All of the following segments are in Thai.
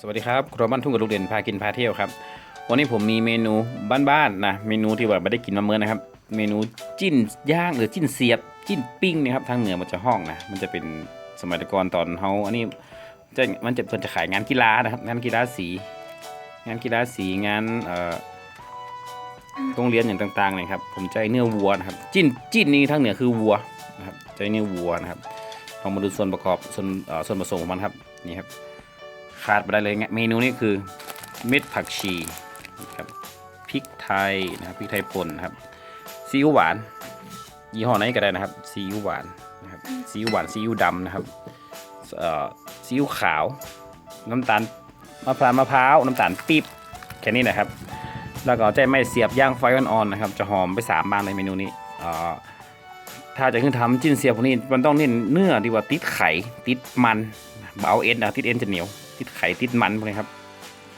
สวัสดีครับครัวบ้านทุ่งกับลูกเด่นพากินพาเที่ยวครับ วันนี้ผมมีเมนูบ้านๆนะ เมนูที่แบบไม่ได้กินมาเมื่อนะครับ เมนูจิ้นย่างหรือจิ้นเสียบ จิ้นปิ้งนะครับ ทางเหนือมันจะห้องนะ มันจะเป็นสมัยก่อนตอนเฮาอันนี้จะมันจะเพิ่นจะขายงานกีฬานะครับ งานกีฬาสี งานกีฬาสีงานเอ่อโรงเรียนอย่างต่างๆเนี่ยครับ ผมใจเนื้อวัวนะครับ จิ้นจิ้นนี่ทางเหนือคือวัวนะครับใจเนื้อวัวนะครับลองมาดูส่วนประกอบส่วนเอ่อส่วนผสมของมันครับนี่ครับ ขาดไปได้เลยเมนูนี้คือเม็ดผักชีครับพริกไทยนะครับพริกไทยป่นครับซีอิ๊วหวาน ยี่ห้อไหนก็ได้นะครับซีอิ๊วหวานนะครับซีอิ๊วหวานซีอิ๊วดำนะครับเอ่อซีอิ๊วขาว น้ำตาลมะพร้าวมะพร้าวน้ำตาลปี๊บแค่นี้นะครับ แล้วก็ใจไม่เสียบย่างไฟอ่อนๆนะครับ จะหอมไปสามบางในเมนูนี้อ่อถ้าจะขึ้นทำจิ้นเสียบพวกนี้มันต้องเน้นเนื้อดีกว่าติดไข่ติดมัน เบาเอ็นนะติดเอ็นจะเหนียวติดไข่ติดมันพวกนี้ครับ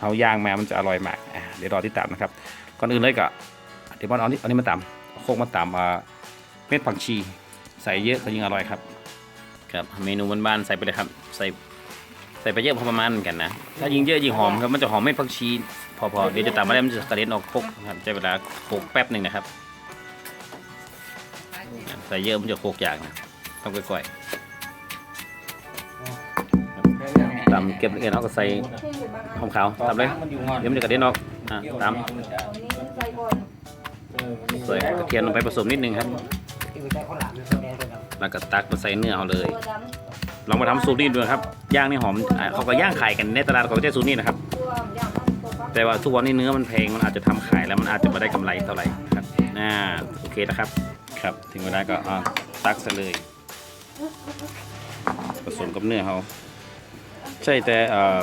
เอาย่างมามันจะอร่อยมากอะเดี๋ยวรอติดตามนะครับก่อนอื่นเลยก็เดี๋ยวบอลเอานี่เอานี่มาตำโคกมาตำอ่าเม็ดผักชี ใส่เยอะก็ยิ่งอร่อยครับครับเมนูบ้านๆใส่ไปเลยครับ ใส่ใส่ไปเยอะพอประมาณกันนะถ้ายิ่งเยอะยิ่งหอมครับมันจะหอมเม็ดผักชี พอๆเดี๋ยวจะตำมาได้มันจะกระเด็นออกโคกครับใช้เวลาโคกแป๊บหนึ่งนะครับใส่เยอะมันจะโคกอย่างนะต้องค่อยๆ ตำเก็บละเอียดเอาก็ใส่หอมขาวตำเลยเดี๋ยวมันจะกระเด็นออกอะตำใส่กระเทียมลงไปผสมนิดนึงครับ แล้วก็ตักมาใส่เนื้อเอาเลยลองมาทำสูตรนี้ดูนะครับย่างนี่หอมเขาก็ย่างขายกันในตลาดเขาก็ใช้สูตรนี้นะครับ แต่ว่าทุกวันนี้เนื้อมันแพงมันอาจจะทำขายแล้วมันอาจจะไม่ได้กำไรเท่าไหร่ครับอ่าโอเคนะครับ ครับ ถึงเวลาก็อ่าตักใส่เลยผสมกับเนื้อเขา ใช่แต่เอ่อ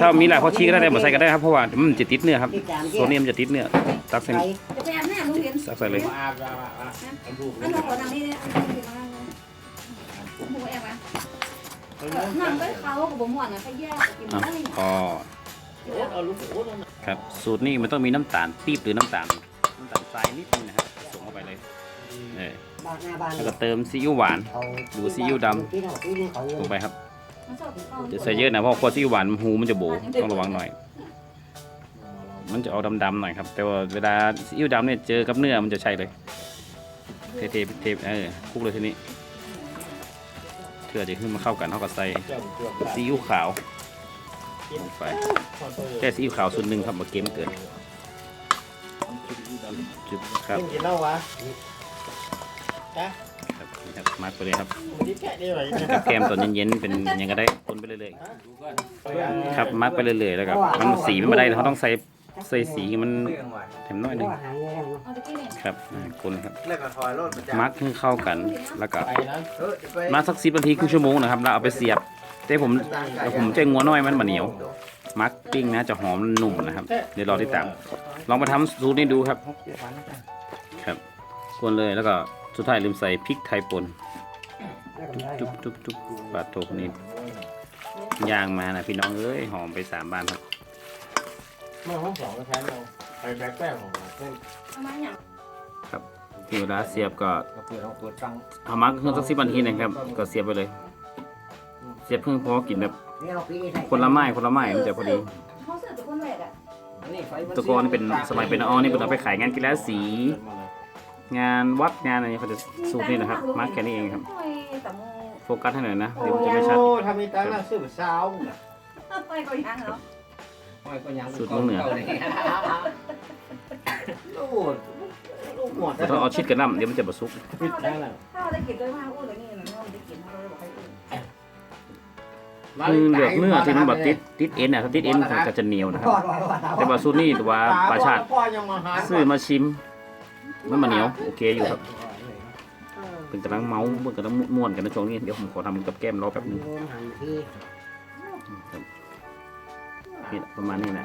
ถ้ามีหลายพอชีก็ได้แต่บ่ใส่ก็ได้ครับเพราะว่ามันจะติดเนื้อครับส่วนนี้มันจะติดเนื้อตักใส่จะไปอาบน้ำลุงเห็นตักใส่เลยอันนั้นขอทางนี้อันนี้ทางนั้นบุกแอบอะนั่งไปเขากับผมหวานอะไปแยกกินอะได้พอครับสูตรนี้มันต้องมีน้ำตาลปี๊บหรือน้ำตาลน้ำตาลทรายนิดนึงนะครับส่งเข้าไปเลยเออบ้านหน้าบ้านแล้วก็เติมซีอิ๊วหวานเขาหรือซีอิ๊วดที่เขาที่นี่เขาำลงไปครับ จะใส่เยอะนะเพราะว่าซีอิ๊วหวานหูมันจะโบต้องระวังหน่อย มันจะเอาดำๆหน่อยครับ แต่ว่าเวลาซีอิ๊วดำเนี่ยเจอกับเนื้อมันจะใช่เลย เทเทเทเออคลุกเลยทีนี้เพื่อจะขึ้นมาเข้ากันเท่ากับใส่ซีอิ๊วขาวลงไปแค่ซีอิ๊วขาวส่วนหนึ่งครับมาเค็มเกินจุดครับกินเหล้าวะครับ นี่ครับมาร์กไปเลยครับดิแค่ได้ไหมกับแกมตอนเย็นๆเป็นยังไงก็ได้คนไปเรื่อยๆครับมาร์กไปเรื่อยๆแล้วครับมันสีมันไม่ได้เขาต้องใส่ใส่สีมันเต็มน้อยหนึงว่าหางเงี้ยเอาตะกี้เนี่ยครับอ่าคนครับแล้วก็ถอยรถประจำมาร์กให้เข้ากันแล้วก็ไปนะเออไปมาสักสิบนาทีครึ่งชั่วโมงนะครับแล้วเอาไปเสียบแต่ผมแต่ผมใจงัวน้อยมันมาเหนียวมาร์กปิ้งนะจะหอมนุ่มนะครับ เดี๋ยวรอติดตามลองมาทำสูตรนี้ดูครับ ครับคนเลยแล้วก็ สุดท้ายลืมใส่พริกไทยป่นจุ๊บจุ๊บจุ๊บปลาโตคนนี้ย่างมานะพี่น้องเอ้ยหอมไปสามบ้านครับเมื่อห้องสองก็ใช้เราไปแบกแป้งของเราเพื่อนเอามาอย่างถึงเวลาเสียบก็เราเปิดเราเปิดตังเอามาเครื่องสักสิบนาทีนะครับ ก็เสียบไปเลย เสียบเพิ่งพอกินแบบคนละไม้คนละไม้มันจะพอดีเขาเสือตัวคนแรกอะแตะกอนนี่เป็นสมัยเป็นออนี่เป็นเอาไปขายงานกีฬาสี งานวัดงานอะไรเขาจะสูตรนี่นะครับ มาร์กแค่นี้เองครับโอ้ยแต่โมโฟกัสให้หน่อยนะเดี๋ยวมันจะไม่ชัด โอ้ทำมีตังค์นะซื้อเช้าไปก็ยังเหรอสูตรเมืองเหนือลูกลูกหมดแต่ต้องเอาชิดกันน้ำเดี๋ยวมันจะบะซุกปิดได้แล้วข้าวได้กินด้วยมากอ้วนเลยนี่นะน้องได้กินเขาเลยบอกให้อ้วนคือเหลือกเนื้อที่มันแบบติดติดเอ็นอะถ้าติดเอ็นก็จะเหนียวนะครับ แต่ว่าสูตรนี้ตัวปลาชาติพ่อยังมาหาซื้อมาชิม มันมาเหนียวโอเคอยู่ครับเป็นกำลังเมาเมื่อกำลังม่วนกันในช่วงนี้เดี๋ยวผมขอทำกับแก้มรอแป๊บนึงนี่ประมาณนี้นะ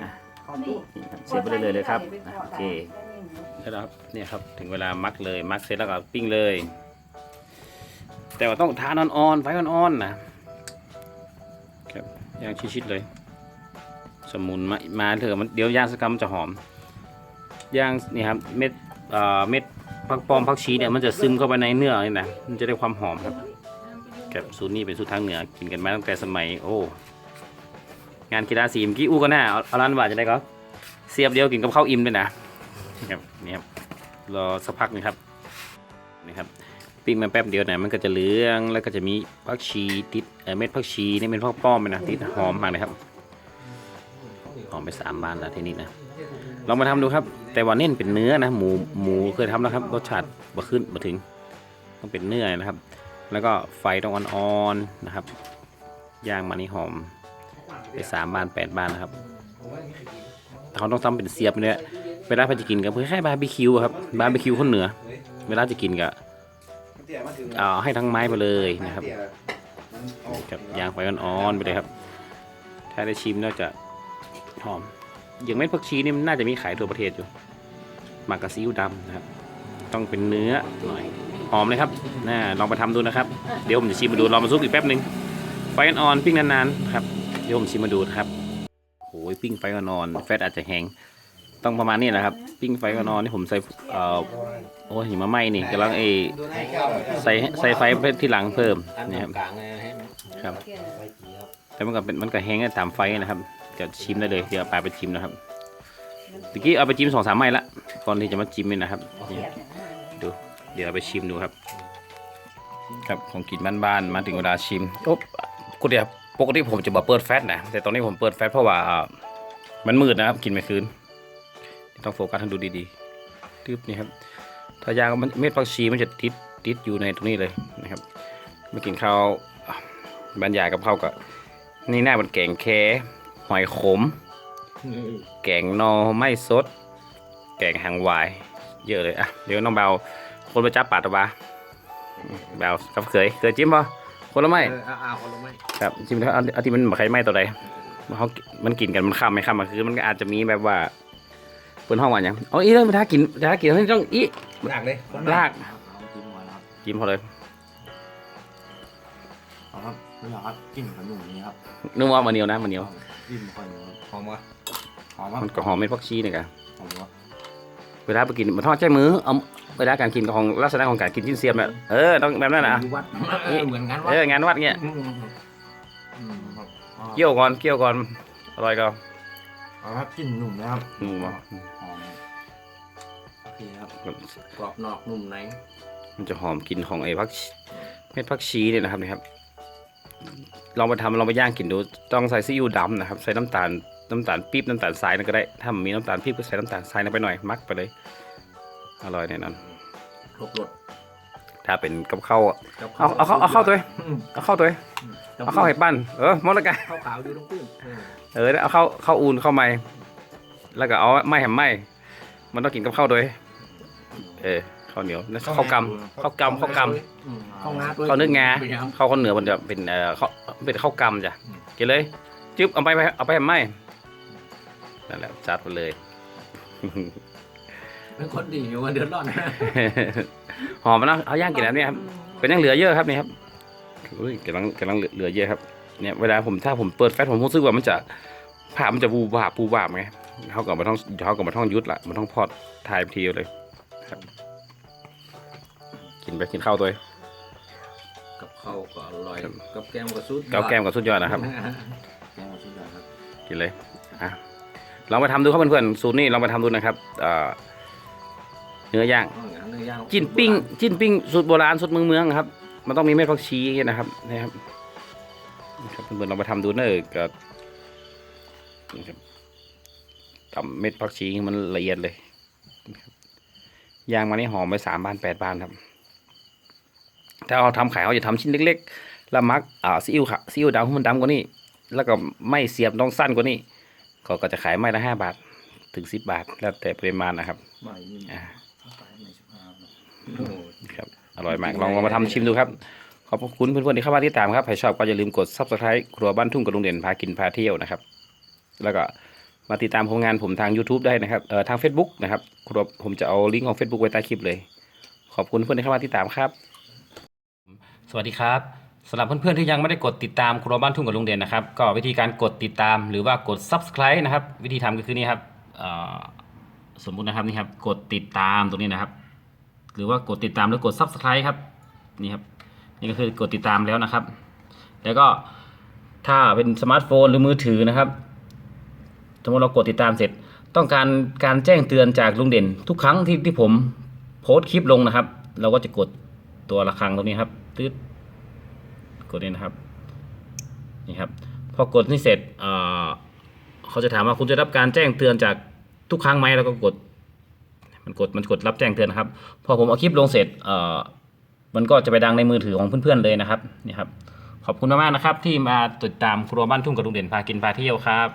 นี่ครับเสียบไปเรื่อยๆเลยครับอะโอเคแล้วครับเนี่ยครับถึงเวลามักเลยมักเสร็จแล้วก็ปิ้งเลย แต่ว่าต้องทานอ่อนๆไฟอ่อนๆนะครับย่างชิดๆเลย สมุนมามาเถอะมันเดี๋ยวย่างสักคำมันจะหอมย่างนี่ครับเม็ด เม็ดผักปอมผักชีเนี่ยมันจะซึมเข้าไปในเนื้อนี่นะมันจะได้ความหอมครับกับสูตรนี้เป็นสูตรทางเหนือกินกันมาตั้งแต่สมัยโอ้งานกีฬาสีมกี้อู้ก็น่าเอาเอาล้านบาทจะได้ก็เสียบเดียวกินกับข้าวอิ่มด้วยนะนี่ครับนี่ครับรอสักพักหนึงครับนี่ครับปิ้งมาแป๊บเดียวนะมันก็จะเหลืองแล้วก็จะมีผักชีติดเม็ดผักชีนี่เป็นผักป้อมเลยนะติดหอมมากเลยครับ หอมไปสามบานแล้วทีนี้นะลองมาทำดูครับ แต่ว่าเน้นเป็นเนื้อนะ หมูหมูเคยทำแล้วครับรสชาติบ่ขึ้นบ่ถึง ต้องเป็นเนื้อนะครับ แล้วก็ไฟต้องอ่อนๆนะครับย่างมานี่หอม ไปสามบานแปดบานนะครับเขาต้องทำเป็นเสียบเนี่ยเวลาพอจะกินกับคล้ายๆบาร์บีคิวครับบาร์บีคิวคนเหนือ เวลาจะกินก็เอาให้ทั้งไม้ไปเลยนะครับกับย่างไฟอ่อนๆไปเลยครับ ถ้าได้ชิมน่าจะ หอม อย่างเม็ดผักชีนี่มันน่าจะมีขายทั่วประเทศอยู่หมักกับซีอิ๊วดำนะครับ ต้องเป็นเนื้อหน่อยหอมเลยครับน่าลองไปทำดูนะครับ เดี๋ยวผมจะชิมมาดูรองมาซุปอีกแป๊บหนึ่งไฟอ่อนๆปิ้งนานๆครับ เดี๋ยวผมชิมมาดูครับโอ้ยปิ้งไฟอ่อนๆแฟตอาจจะแห้งต้องประมาณนี้แหละครับ ปิ้งไฟอ่อนๆนี่ผมใส่เอ่อโอ้ยหิมะไหม้นี่กำลังเอใส่ใส่ไฟเพิ่มที่หลังเพิ่มนี่ครับกลางเมันครับไฟจีครับ แต่มันก็เป็นมันก็แห้งตามไฟนะครับ จะชิมได้เลยเดี๋ยวเอาปลาไปชิมนะครับตะกี้เอาไปชิมสองสามไม้ละก่อนที่จะมาชิมนี่นะครับนี่ดูเดี๋ยวเราไปชิมดูครับ ครับของกินบ้านๆมาถึงเวลาชิมโอ๊บกูเดียวปกติผมจะบอกเปิดแฟตนะแต่ตอนนี้ผมเปิดแฟตเพราะว่าอ่ามันมืดนะครับ กินไม่คืน ต้องโฟกัสให้ดูดีๆทึบนี่ครับ ถ้ายางมันเม็ดผักชีมันจะติดติดอยู่ในตรงนี้เลยนะครับมากินข้าวอะบรรยายกับข้าวกับนี่หน้ามันแกงแคห อยขม แกงหนอไม่สด แกงหางหวาย เยอะเลยอะเดี๋ยวน้องเบาคนไปจับปาดตะบาเบากับเคยเคยจิ้มป่ะคนละไม่เออเอาเอาคนละไม่ครับจิ้มแล้วเอาเอาที่มันบ่ใครไหม้ตัวใดเขามันกินกันมันข้ามไม่ข้ามมาคือมันก็อาจจะมีแบบว่าเปิดห้องว่าอย่างอ๋ออีเรื่องมันท้ากินท้ากินให้ต้องอีลากเลยลากเอาจิ้มก่อนนะครับจิ้มพอเลยเอาครับนี่เหรอครับจิ้มขนมนี้ครับนึกว่ามันเหนียวนะมันเหนียว จิ้มก่อนครับหอมวะหอมวะมันก็หอมไม่พักชีนี่กันหอมวะเวลาไปกินมันทอดใจมือเอาเวลาการกินของลักษณะของการกินชิ้นเสียบเนี่ยเออต้องแบบนั้นนะอยู่วัดเออเหมือนกันวะเอองานวัดเงี้ยอืมอืมครับอ๋อเกี่ยวก่อนเกี่ยวก่อนอร่อยก็เอาครับจิ้มหนุ่มนะครับหนูมาหอมโอเคครับกรอบนอกนุ่มในมันจะหอมกลิ่นของไอ้พักชีเม็ดพักชีเนี่ยนะครับนี่ครับ ลองไปทำลองไปย่างกินดู ต้องใส่ซีอิ๊วดำนะครับ ใส่น้ำตาลน้ำตาลปี๊บน้ำตาลทรายนั่นก็ได้ ถ้ามันมีน้ำตาลปี๊บก็ใส่น้ำตาลทรายลงไปหน่อยมักไปเลย อร่อยแน่นอนครบรสถ้าเป็นกับข้าวอะกับเอาเอาเข้าเอาเข้าตัวเองอืมเอาเข้าตัวเองเอาเข้าให้ปั้นเออหมดและกันข้าวขาวอยู่ตรงกุ้งเออเออเอาเข้าเข้าอุ่นเข้าไม่แล้วก็เอาไม่แหมไม่มันต้องกินกับข้าวด้วยเออ ข้าวเหนียวแล้วข้าวกำข้าวกำข้าวกำอืมข้าวงาด้วยข้าวนึ่งงาเป็นยังข้าวคนเหนือมันจะเป็นเอ่อข้าวเป็นข้าวกำจ้ะอืมกินเลยจึ๊บเอาไปไปเอาไปแหมไม่นั่นแหละจัดไปเลย เป็นคนดีอยู่กันเดือดร้อนนะหอมมันนะเอาย่างกินแล้วเนี่ยครับเป็นยังเหลือเยอะครับนี่ครับอุ้ยกำลังกำลังเหลือเยอะครับเนี่ยเวลาผมถ้าผมเปิดแฟตผมรู้สึกว่ามันจะผ่ามันจะบูบาบบูบาบไงเขากับมาท่องเขากับมาท่องยุดละมันต้องพอดถ่ายไปทีเดียวเลยครับ กินไปกินข้าวตัวเองกับข้าวก็อร่อยครับกับแกงก็สุดเกาแก้มกับสุดยอดนะครับ แกงก็สุดยอดครับกินเลยอะลองไปทำดูครับเพื่อนๆสูตรนี้ลองไปทำดูนะครับเอ่อเนื้อย่างอ๋องั้นเนื้อย่างจิ้นปิ้งจิ้นปิ้งสูตรโบราณสูตรเมืองเมืองๆครับ มันต้องมีเม็ดผักชีนะครับนะครับนะครับเพื่อนๆลองไปทำดูเนอะก็นี่ครับทำเม็ดผักชีให้มันละเอียดเลยนะครับย่างมานี่หอมไปสามบานแปดบานครับ ถ้าเราทำขายเราจะทำชิ้นเล็กๆแล้วมักอ่าซีอิ๊วค่ะซีอิ๊วดำให้มันดำกว่านี้ แล้วก็ไม่เสียบต้องสั้นกว่านี้ ก็ก็จะขายไม้ละห้าบาทถึงสิบบาท แล้วแต่ปริมาณนะครับไม่นี่อ่าไปในสุภาพโอ้โหครับอร่อยมากลองลองมาทำชิมดูครับ ขอบคุณเพื่อนๆที่เข้ามาที่ตามครับใครชอบก็อย่าลืมกด subscribe ครัวบ้านทุ่งกับลุงเด่นพากินพาเที่ยวนะครับ แล้วก็มาติดตามผลงานผมทาง YouTube ได้นะครับเอ่อทาง Facebook นะครับครัวผมจะเอาลิงก์ของ Facebook ไว้ใต้คลิปเลย ขอบคุณเพื่อนที่เข้ามาติดตามครับ สวัสดีครับสำหรับเพื่อนๆที่ยังไม่ได้กดติดตามครัวบ้านทุ่งกับลุงเด่นนะครับ ก็วิธีการกดติดตามหรือว่ากด subscribe นะครับ วิธีทำก็คือนี่ครับสมมุตินะครับนี่ครับกดติดตามตรงนี้นะครับ หรือว่ากดติดตามหรือกด subscribe ครับนี่ครับนี่ก็คือกดติดตามแล้วนะครับ แล้วก็ถ้าเป็นสมาร์ทโฟนหรือมือถือนะครับ สมมติเรากดติดตามเสร็จ ต้องการการแจ้งเตือนจากลุงเด่น ทุกครั้งที่ที่ผมโพสต์คลิปลงนะครับ เราก็จะกดตัวระฆังตรงนี้ครับ ตืดกดนี่นะครับนี่ครับพอกดนี่เสร็จเเขาจะถามว่าคุณจะรับการแจ้งเตือนจากทุกครั้งไหมแล้วก็กด มันกดมันกดรับแจ้งเตือนนะครับ พอผมเอาคลิปลงเสร็จมันก็จะไปดังในมือถือของเพื่อนๆเลยนะครับนี่ครับขอบคุณมากๆนะครับ ที่มาติดตามครัวบ้านทุ่งกับลุงเด่นพากินพาเที่ยวครับ